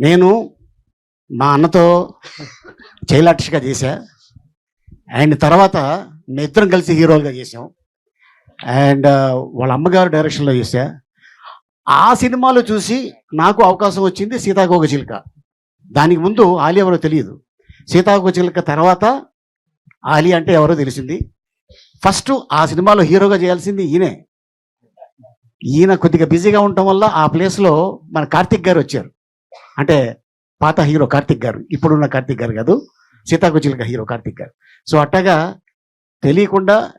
నేను మా అన్నతో చైలాక్షిగా చేశా. అండ్ తర్వాత మేము ఇద్దరం కలిసి హీరోలుగా చేసాం అండ్ వాళ్ళ అమ్మగారు డైరెక్షన్లో చేశా. ఆ సినిమాలో చూసి నాకు అవకాశం వచ్చింది సీతాకోక చిలుక. దానికి ముందు ఆలి ఎవరో తెలియదు. సీతాకోక చిలుక తర్వాత ఆలి అంటే ఎవరో తెలిసింది. ఫస్ట్ ఆ సినిమాలో హీరోగా చేయాల్సింది ఈయనే. ఈయన కొద్దిగా బిజీగా ఉండటం వల్ల ఆ ప్లేస్లో మన కార్తిక్ గారు వచ్చారు. అంటే పాత హీరో కార్తిక్ గారు ఇప్పుడున్న కార్తిక్ గారు కాదు సీతాకుచిలిక హీరో కార్తిక్ గారు. సో అట్టగా తెలియకుండా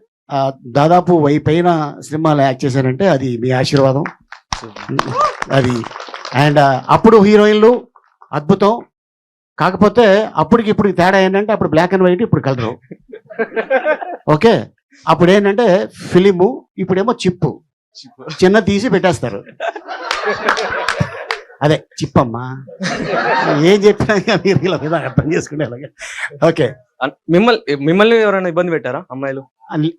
దాదాపు వై పైన సినిమాలు యాక్ట్ చేశారంటే అది మీ ఆశీర్వాదం. అది. అండ్ అప్పుడు హీరోయిన్లు అద్భుతం. కాకపోతే అప్పటికి ఇప్పుడు తేడా ఏంటంటే అప్పుడు బ్లాక్ అండ్ వైట్ ఇప్పుడు కలరు. ఓకే? అప్పుడు ఏంటంటే ఫిలిము ఇప్పుడేమో చిప్పు. చిన్న తీసి పెట్టేస్తారు. అదే చిప్పమ్మా. ఏం చెప్పినా మీరు ఇలా అర్థం చేసుకునేలాగా ఓకే. మిమ్మల్ని మిమ్మల్ని ఎవరైనా ఇబ్బంది పెట్టారా అమ్మాయిలు?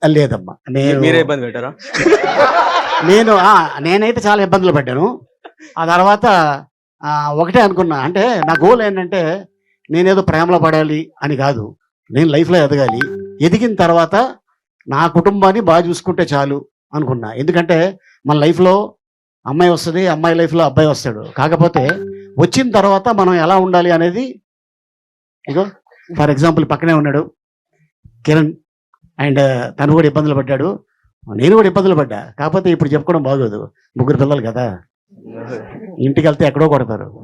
లేదమ్మా. నేను మీరే ఇబ్బంది పెట్టారా? నేను నేనైతే చాలా ఇబ్బందులు పడ్డాను. ఆ తర్వాత ఒకటే అనుకున్నా. అంటే నా గోల్ ఏంటంటే నేనేదో ప్రేమలో పడాలి అని కాదు. నేను లైఫ్లో ఎదగాలి. ఎదిగిన తర్వాత నా కుటుంబాన్ని బాగా చూసుకుంటే చాలు అనుకున్నా. ఎందుకంటే మన లైఫ్లో అమ్మాయి వస్తుంది అమ్మాయి లైఫ్లో అబ్బాయి వస్తాడు. కాకపోతే వచ్చిన తర్వాత మనం ఎలా ఉండాలి అనేది ఇగో ఫర్ ఎగ్జాంపుల్ పక్కనే ఉన్నాడు కిరణ్. అండ్ తను కూడా ఇబ్బందులు పడ్డాడు. నేను కూడా ఇబ్బందులు పడ్డా. కాకపోతే ఇప్పుడు చెప్పుకోవడం బాగోదు. ముగ్గురు పిల్లలు కదా. ఇంటికి వెళ్తే ఎక్కడో కొడతారు.